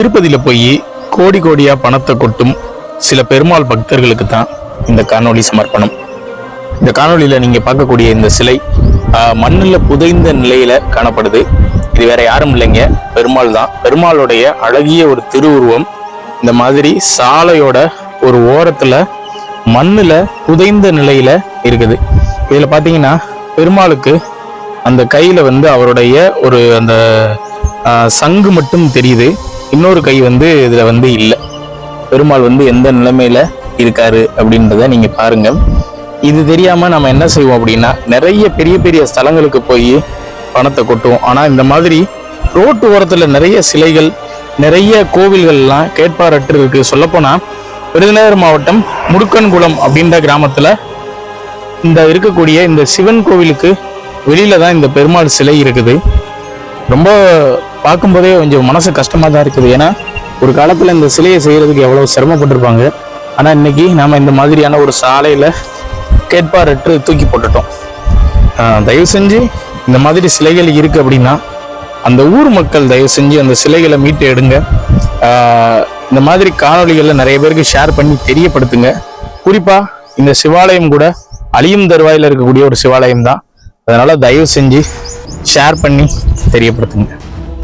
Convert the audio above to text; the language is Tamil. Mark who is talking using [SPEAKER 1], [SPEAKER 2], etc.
[SPEAKER 1] திருப்பதியில் போய் கோடி கோடியாக பணத்தை கொட்டும் சில பெருமாள் பக்தர்களுக்கு தான் இந்த காணொளி சமர்ப்பணம். இந்த காணொளியில நீங்கள் பார்க்கக்கூடிய இந்த சிலை மண்ணில் புதைந்த நிலையில் காணப்படுது. இது வேற யாரும் இல்லைங்க பெருமாள் தான். பெருமாளுடைய அழகிய ஒரு திருவுருவம். இந்த மாதிரி சாலையோட ஒரு ஓரத்தில் மண்ணில் புதைந்த நிலையில் இருக்குது. இதில் பார்த்தீங்கன்னா பெருமாளுக்கு அந்த கையில் வந்து அவருடைய ஒரு அந்த சங்கு மட்டும் தெரியுது. இன்னொரு கை வந்து இதில் வந்து இல்லை. பெருமாள் வந்து எந்த நிலைமையில் இருக்காரு அப்படின்றத நீங்கள் பாருங்கள் இது தெரியாமல் நம்ம என்ன செய்வோம் அப்படின்னா நிறைய பெரிய பெரிய ஸ்தலங்களுக்கு போய் பணத்தை கொட்டுவோம். ஆனால் இந்த மாதிரி ரோட்டு ஓரத்தில் நிறைய சிலைகள் நிறைய கோவில்கள்லாம் கேட்பாரற்று இருக்குது சொல்லப்போனால் விருதுநகர் மாவட்டம் முடுக்கன்குளம் அப்படின்ற கிராமத்தில் இந்த இருக்கக்கூடிய இந்த சிவன் கோவிலுக்கு வெளியில தான் இந்த பெருமாள் சிலை இருக்குது. ரொம்ப பார்க்கும்போதே கொஞ்சம் மனசு கஷ்டமாக தான் இருக்குது. ஏன்னா ஒரு காலத்தில் இந்த சிலையை செய்கிறதுக்கு எவ்வளோ சிரமப்பட்டிருப்பாங்க. ஆனால் இன்னைக்கு நாம் இந்த மாதிரியான ஒரு சாலையில் கேட்பாரற்று தூக்கி போட்டுட்டோம். தயவு செஞ்சு இந்த மாதிரி சிலைகள் இருக்குது அப்படின்னா அந்த ஊர் மக்கள் தயவு செஞ்சு அந்த சிலைகளை மீட்டு எடுங்க. இந்த மாதிரி காணொளிகளை நிறைய பேருக்கு ஷேர் பண்ணி தெரியப்படுத்துங்க. குறிப்பாக இந்த சிவாலயம் கூட அழியும் தருவாயில் இருக்கக்கூடிய ஒரு சிவாலயம் தான் அதனால் தயவு செஞ்சு ஷேர் பண்ணி தெரியப்படுத்துங்க.